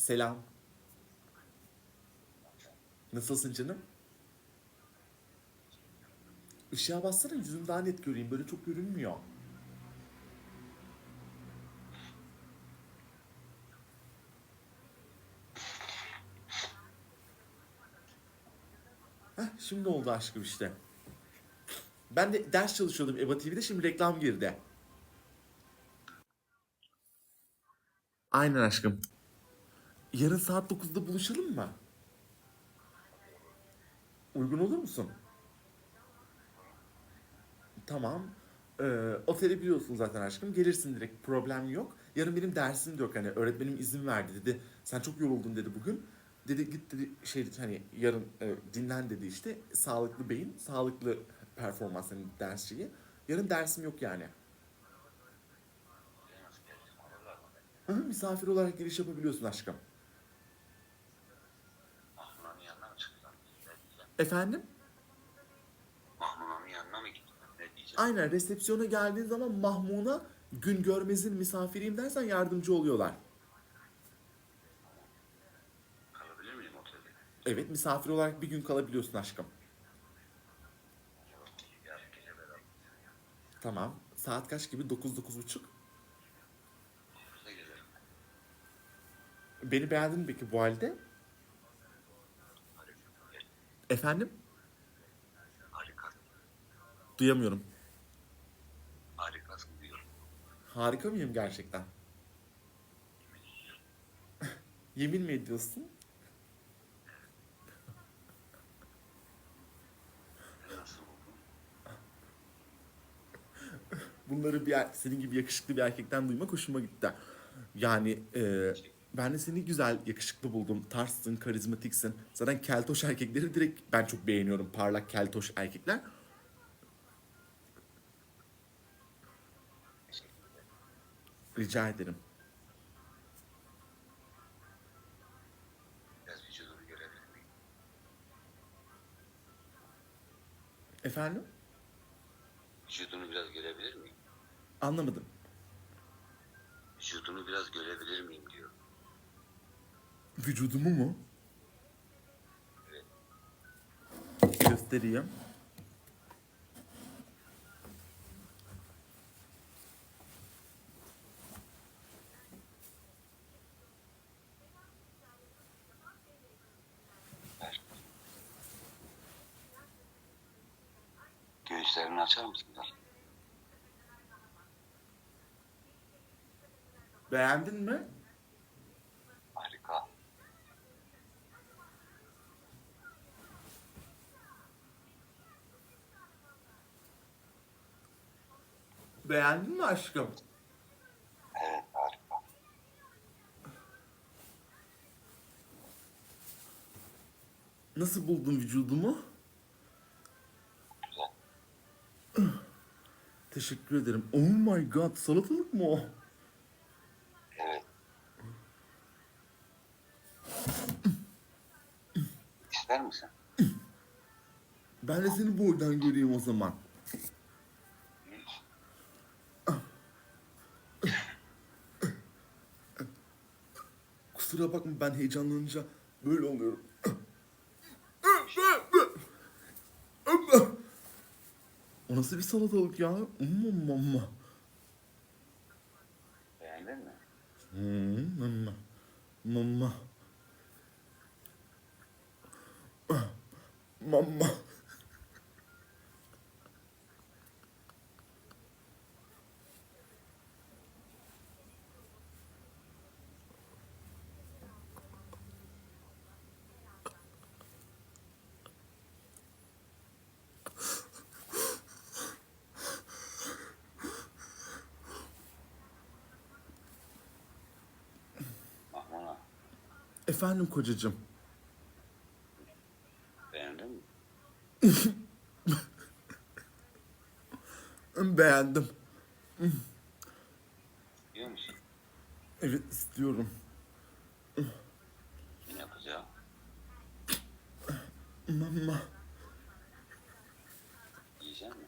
Selam. Nasılsın canım? Işığa bassana yüzünü daha net göreyim. Böyle çok görünmüyor. Heh, şimdi oldu aşkım işte. Ben de ders çalışıyordum EBA TV'de şimdi reklam girdi. Aynen aşkım. Yarın saat 9'da buluşalım mı? Uygun olur musun? Tamam. Ee, oteli biliyorsun zaten aşkım. Gelirsin direkt. Problem yok. Yarın benim dersim de yok. Hani öğretmenim izin verdi dedi. Sen çok yoruldun dedi bugün. Dedi git dedi şey hani yarın e, dinlen dedi işte. Sağlıklı beyin, sağlıklı performans hani ders şeyi. Yarın dersim yok yani. Misafir olarak giriş yapabiliyorsun aşkım. Mahmuna'nın yanına mı çıktın? Ne diyeceğim? Efendim? Mahmuna'nın yanına mı gittin? Ne diyeceğim? Aynen resepsiyona geldiğin zaman Mahmun'a gün görmezin misafiriyim dersen yardımcı oluyorlar. Kalabilir miyim otelde? Evet misafir olarak bir gün kalabiliyorsun aşkım. Yarın gece beraber. Tamam. Saat kaç gibi? 9 buçuk. Ofise gelirim. Beni beğendin mi peki bu halde? Efendim? Harika. Duyamıyorum. Harikasın diyorum. Harika mıyım gerçekten? Yemin mi ediyorsun? Bunları bir er- senin gibi yakışıklı bir erkekten duymak hoşuma gitti. Yani e, ben de seni güzel, yakışıklı buldum. Tarzsın, karizmatiksin. Zaten keltoş erkekleri direkt ben çok beğeniyorum. Parlak keltoş erkekler. Rica ederim. Efendim? Vücudunu biraz görebilir miyim? Anlamadım. Vücudunu biraz görebilir miyim diyor. Vücudumu mu? Göstereyim. Göğüslerini açar mısın? Beğendin mi? Beğendin mi aşkım? Evet harika. Nasıl buldun vücudumu? Güzel. Teşekkür ederim. Oh my god, salatalık mı o? Evet. İster misin? Ben de seni boydan göreyim o zaman. Kusura bakma ben heyecanlanınca böyle oluyorum. O nasıl bir salatalık ya? Mamma. Beğendin mi? Hmm, Mamma. Mamma. Mamma. Mahmuna Efendim kocacığım. beğendin mi? Beğendim. Biliyor musun? Evet istiyorum. Ne yapacağım? Mamma. Yiyecek mi?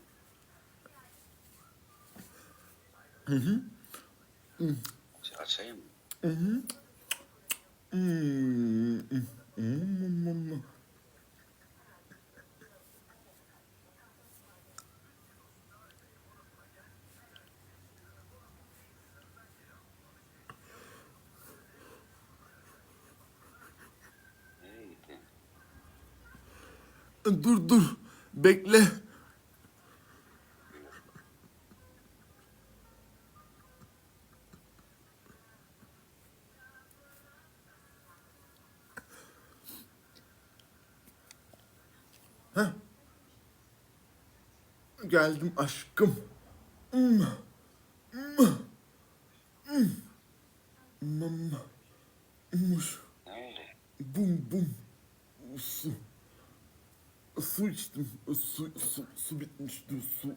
Hı hı. Açayım mı? Hı hı. Hmm, hmm, hmm, hmm. Nereye gittin? Dur dur. Bekle. Geldim aşkım. Hmm. Hmm. Hmm. Mama. Muş. Nerede? Bum bum. Su. Su içtim. Su, su, su bitmişti. Su.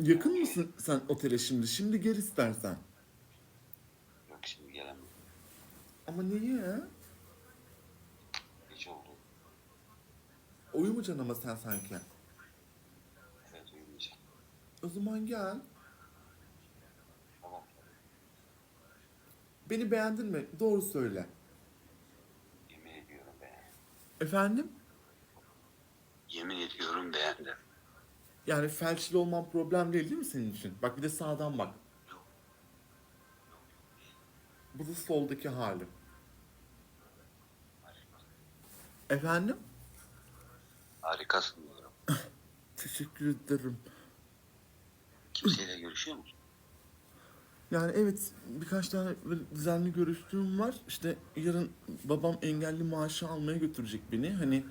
Yakın mısın sen otele şimdi? Şimdi gel istersen. Yok şimdi gelemem. Ama niye? Hiç oldu. Uyumayacaksın ama sen sanki. Evet uyumayacağım. O zaman gel. Tamam. Beni beğendin mi? Doğru söyle. Yemin ediyorum beğendim. Efendim? Yemin ediyorum beğendim. Yani felçli olman problem değil değil mi senin için? Bak bir de sağdan bak. Bu da soldaki hali. Efendim? Harikasın diyorum. Teşekkür ederim. Kimseyle görüşüyor musun? Yani evet birkaç tane böyle düzenli görüştüğüm var. İşte yarın babam engelli maaşı almaya götürecek beni. Hani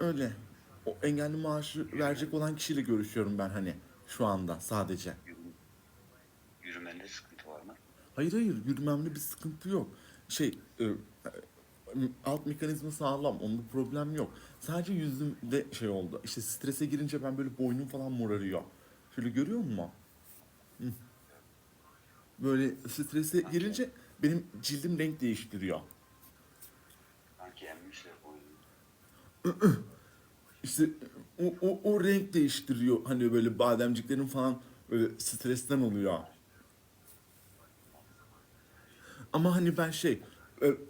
öyle. O engelli maaşı verecek olan kişiyle görüşüyorum ben hani şu anda sadece. Yürü- Yürümende sıkıntı var mı? Hayır hayır yürümemde bir sıkıntı yok. Şey e, alt mekanizma sağlam onda problem yok. Sadece yüzümde şey oldu. İşte strese girince ben böyle boynum falan morarıyor. Şöyle görüyor musun? Böyle strese girince benim cildim renk değiştiriyor. Sanki emmişler boynunu. İşte o, o, o renk değiştiriyor. Hani böyle bademciklerim falan böyle stresten oluyor. Ama hani ben şey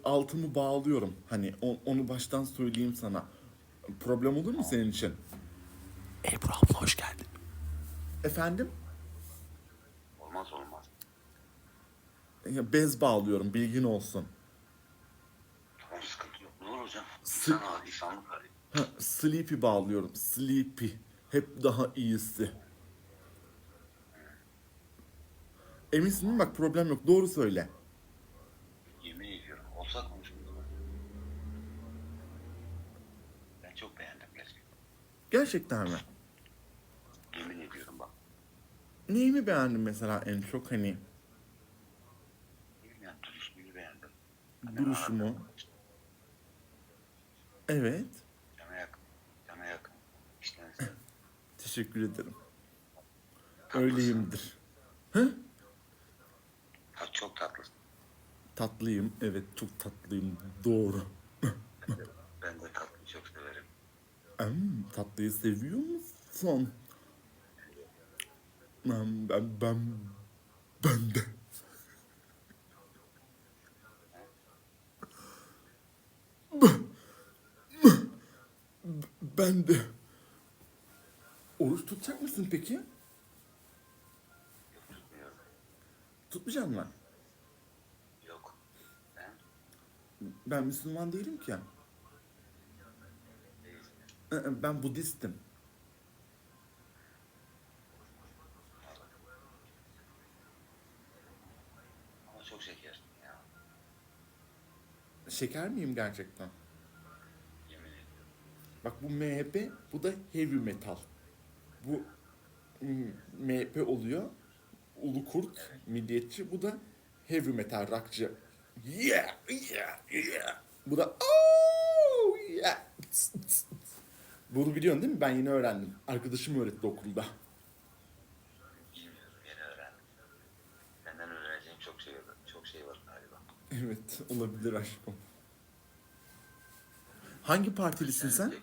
altımı bağlıyorum. Hani onu baştan söyleyeyim sana. Problem olur mu senin için? Ebru abla hoş geldin. Efendim? Olmaz olmaz. Ya bez bağlıyorum bilgin olsun. Tamam sıkıntı yok. Ne olur hocam? İnsan hali, insanlık hali. Ha, sleepy bağlıyorum. Sleepy. Hep daha iyisi. Eminsin değil mi? Bak problem yok. Doğru söyle. Yemin ediyorum. Olsa konuşuruz. Ben çok beğendim gerçekten. Gerçekten mi? Yemin ediyorum bak. Neyimi beğendin mesela en çok hani? Yani duruşunu beğendim. Hani Duruşumu. Evet. Cana yakın. Cana yakın. İşte Teşekkür ederim. Öyleyimdir. Hı? Ha, çok tatlısın. Tatlıyım. Evet çok tatlıyım. Doğru. Ben de tatlıyı çok severim. Em, tatlıyı seviyor musun? Ben, ben, ben, ben de. Ben de. Oruç tutacak mısın peki? Tutmuyorum. Tutmayacak mısın? Yok. Ben Ben Müslüman değilim ki. Ben Budistim. Ama çok şekersin ya. Şeker miyim gerçekten? Yemin ediyorum. Bak bu MHP, bu da heavy metal. Bu MHP oluyor. Ulu Kurt, milliyetçi. Bu da heavy metal, rockçı. Yeah, yeah, yeah. Bu da oh, yeah. Bunu biliyorsun değil mi? Ben yeni öğrendim. Arkadaşım öğretti okulda. Bilmiyorum. Yeni öğrendim. Senden öğreneceğim çok şey. Çok şey var galiba. Evet, olabilir aşkım. Hangi partilisin sen?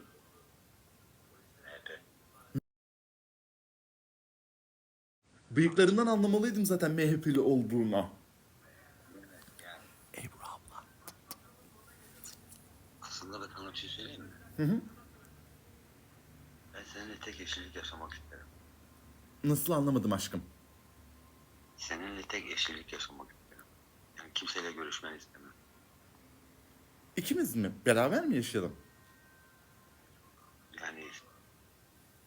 Bıyıklarından anlamalıydım zaten MHP'li olduğuna. Ebru abla. aslında ben sana bir şey söyleyeyim mi? Hı hı. Tek eşlilik yaşamak isterim. Nasıl anlamadım aşkım? Seninle tek eşlilik yaşamak isterim. Yani kimseyle görüşmeni istemem. İkimiz mi? Beraber mi yaşayalım? Yani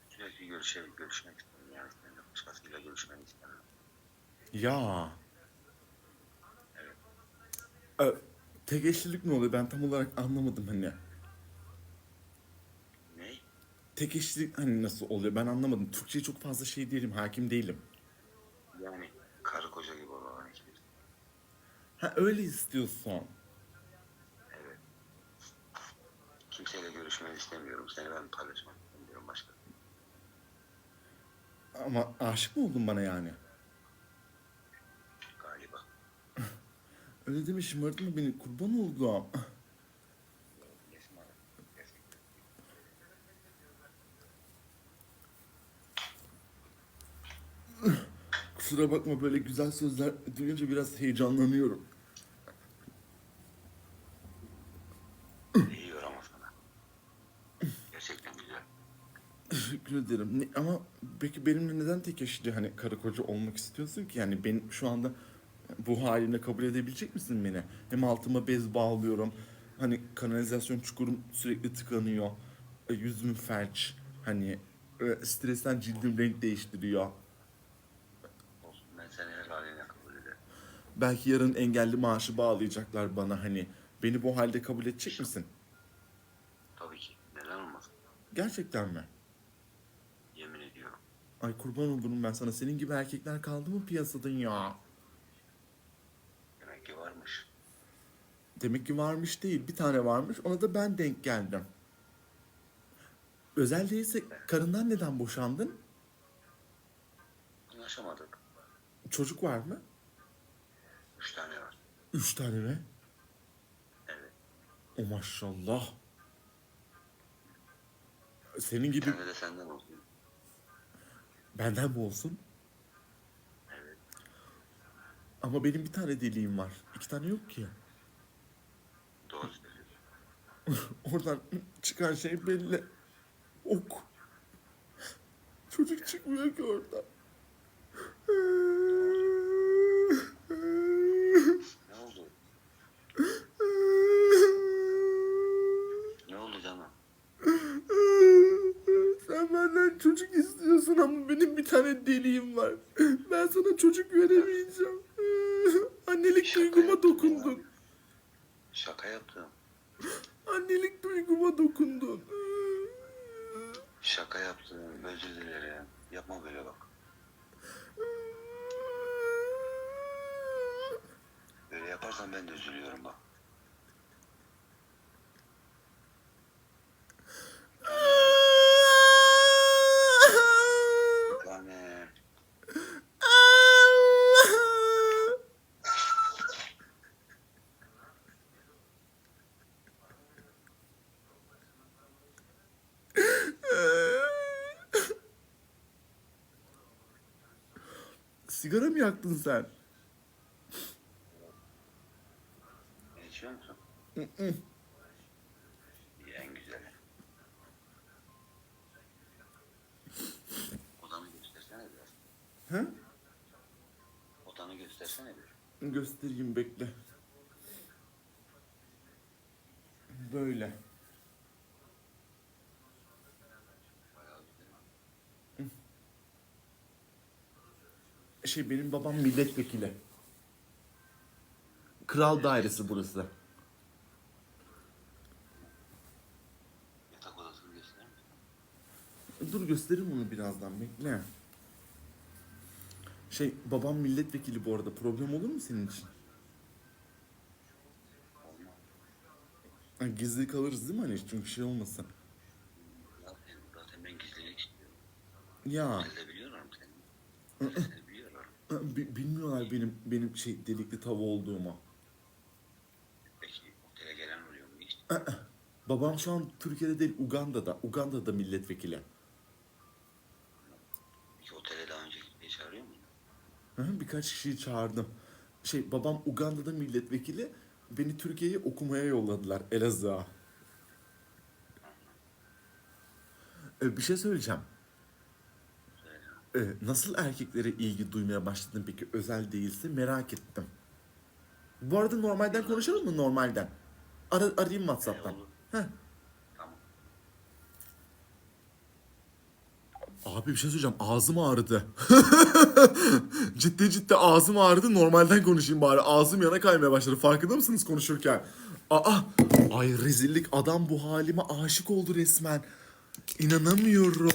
sürekli görüşe, görüşmek isterim. Yani seninle başkasıyla görüşmeni istemem. Ya. Evet. Ee, tek eşlilik ne oluyor? Ben tam olarak anlamadım hani. Tek eşlilik hani nasıl oluyor? Ben anlamadım. Türkçe'ye çok fazla şey değilim, hakim değilim. Yani karı koca gibi olan ikimiz. Ha öyle istiyorsun. Evet. Kimseyle görüşmeni istemiyorum. Seni ben paylaşmak istemiyorum başka. Ama aşık mı oldun bana yani? Galiba. Öyle deme şımartma beni. Kurban oldum. Kesin var. Gerçekten. Kusura bakma böyle güzel sözler duyunca biraz heyecanlanıyorum. İyi ama sana. Gerçekten güzel. Teşekkür ederim. Ne- ama peki benimle neden tek eşli hani karı koca olmak istiyorsun ki? Yani ben şu anda bu haline kabul edebilecek misin beni? Hem altıma bez bağlıyorum. Hani kanalizasyon çukurum sürekli tıkanıyor. E, yüzüm felç. Hani e, stresten cildim renk değiştiriyor. Olsun. Ben seni her haline kabul ederim. Belki yarın engelli maaşı bağlayacaklar bana hani. Beni bu halde kabul edecek misin? Tabii ki. Neden olmasın? Gerçekten mi? Yemin ediyorum. Ay kurban olurum ben sana. Senin gibi erkekler kaldı mı piyasada ya? Demek ki varmış. Demek ki varmış değil. Bir tane varmış. Ona da ben denk geldim. Özel değilse karından neden boşandın? Anlaşamadık. Çocuk var mı? Üç tane mi? Evet. O maşallah. Senin Bir gibi tane de senden olsun. benden mi olsun? Evet. Ama benim bir tane deliğim var. İki tane yok ki. Doğru söylüyorsun. Oradan çıkan şey belli. Ok. Çocuk çıkmıyor ki oradan. Ne oldu? Ne oldu canım? Sen benden çocuk istiyorsun ama benim bir tane deliğim var. Ben sana çocuk veremeyeceğim. Annelik Şaka duyguma dokundun. Şaka yaptım. Annelik duyguma dokundun. Şaka yaptım. Özür dilerim. Yapma böyle bak. Böyle yaparsan ben de üzülüyorum bak. Yani Sigara mı yaktın sen? içiyor musun? Hı hı. İyi, en güzeli. Odanı göstersene biraz. He? Odanı göstersene bir. Göstereyim bekle. Böyle. Bayağı güzel. Şey benim babam milletvekili. Kral dairesi burası. Yatak odasını gösterir misin? Dur göstereyim onu birazdan bekle. Şey babam milletvekili bu arada problem olur mu senin için? Olmaz. Ha, gizli kalırız değil mi hani çünkü şey olmasın. Zaten, zaten ben gizlilik istiyorum. Ya biliyorum seni. Bilmiyorlar benim benim şey delikli tava olduğumu. Peki otele gelen oluyor mu hiç? Babam şu an Türkiye'de değil Uganda'da. Uganda'da milletvekili. Peki otele daha önce gitmeyi çağırıyor mu? Hı, Birkaç kişiyi çağırdım. Şey babam Uganda'da milletvekili. Beni Türkiye'ye okumaya yolladılar Elazığ'a. Ee, bir şey söyleyeceğim. Ee, nasıl erkeklere ilgi duymaya başladın peki özel değilse merak ettim. Bu arada normalden konuşalım mı normalden? Ara, arayayım WhatsApp'tan. E, olur. Heh. Tamam. Abi bir şey söyleyeceğim ağzım ağrıdı. ciddi ciddi ağzım ağrıdı normalden konuşayım bari. Ağzım yana kaymaya başladı farkında mısınız konuşurken? Aa ay rezillik adam bu halime aşık oldu resmen. İnanamıyorum.